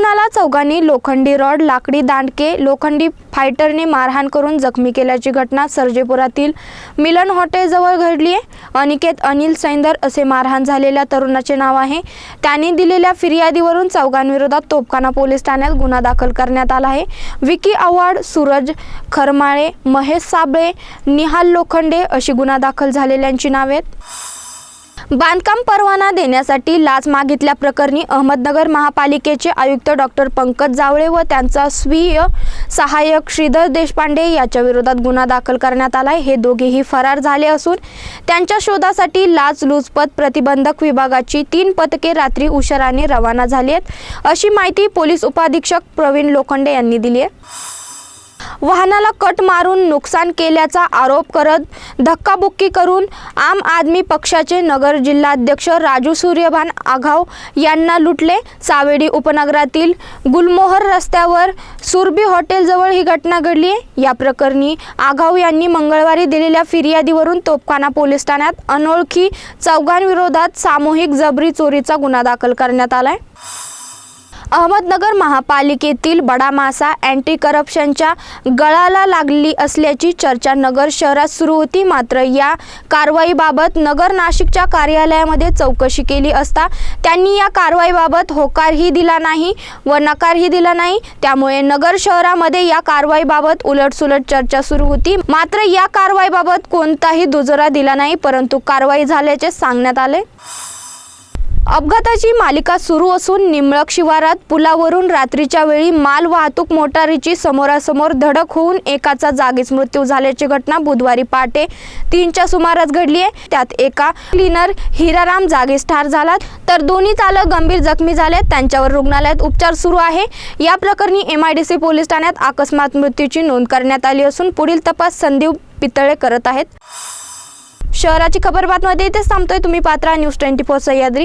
तरुणाला चौघांनी लोखंडी रॉड लाकडी दांडके लोखंडी फायटरने मारहाण करून जखमी केल्याची घटना सर्जेपुरातील मिलन हॉटेलजवळ घडली आहे. अनिकेत अनिल सैंदर असे मारहाण झालेल्या तरुणाचे नाव आहे. त्यांनी दिलेल्या फिर्यादीवरून चौघांविरोधात तोपखाना पोलीस ठाण्यात गुन्हा दाखल करण्यात आला आहे. विकी आव्हाड सूरज खरमाळे महेश साबळे निहाल लोखंडे अशी गुन्हा दाखल झालेल्यांची नावे आहेत. बांधकाम परवाना देण्यासाठी लाच मागितल्याप्रकरणी अहमदनगर महापालिकेचे आयुक्त डॉक्टर पंकज जावळे व त्यांचा स्वीय सहाय्यक श्रीधर देशपांडे याच्या विरोधात गुन्हा दाखल करण्यात आला हे दोघेही फरार झाले असून त्यांच्या शोधासाठी लाचलुचपत प्रतिबंधक विभागाची तीन पथके रात्री उशिराने रवाना झाली आहेत. अशी माहिती पोलीस उपाधीक्षक प्रवीण लोखंडे यांनी दिली आहे. वाहनाला कट मारून नुकसान केल्याचा आरोप करत धक्काबुक्की करून आम आदमी पक्षाचे नगर जिल्हाध्यक्ष राजू सूर्यभान आघाव यांना लुटले. सावेडी उपनगरातील गुलमोहर रस्त्यावर सुरभी हॉटेलजवळ ही घटना घडली आहे. या प्रकरणी आघाव यांनी मंगळवारी दिलेल्या फिर्यादीवरून तोपखाना पोलीस ठाण्यात अनोळखी चौघांविरोधात सामूहिक जबरी चोरीचा गुन्हा दाखल करण्यात आलाय. अहमदनगर महापालिकेतील बडा मासा अँटी करप्शनच्या गळाला लागली असल्याची चर्चा नगर शहरात सुरू होती. मात्र या कारवाईबाबत नगर नाशिकच्या कार्यालयामध्ये चौकशी केली असता त्यांनी या कारवाईबाबत होकारही दिला नाही व नकारही दिला नाही. त्यामुळे नगर शहरामध्ये या कारवाईबाबत उलटसुलट चर्चा सुरू होती. मात्र या कारवाईबाबत कोणताही दुजोरा दिला नाही परंतु कारवाई झाल्याचे सांगण्यात आले. अपघाताची मालिका सुरू असून निमळक शिवारात पुलावरून रात्रीच्या वेळी माल वाहतूक मोटारीची समोरासमोर धडक होऊन एकाचा जागीच मृत्यू झाल्याची घटना बुधवारी पहाटे तीनच्या सुमारास घडली आहे. त्यात एका क्लीनर हिराराम जागीच ठार झाला. तर दोन्ही चालक गंभीर जखमी झाले त्यांच्यावर रुग्णालयात उपचार सुरू आहे. या प्रकरणी M I D C police ठाण्यात अकस्मात मृत्यूची नोंद करण्यात आली असून पुढील तपास संदीप पितळे करत आहेत. शहराची खबर बातमध्ये इथेच थांबतोय. तुम्ही पात्रा न्यूज ट्वेंटी फोर सह्याद्री.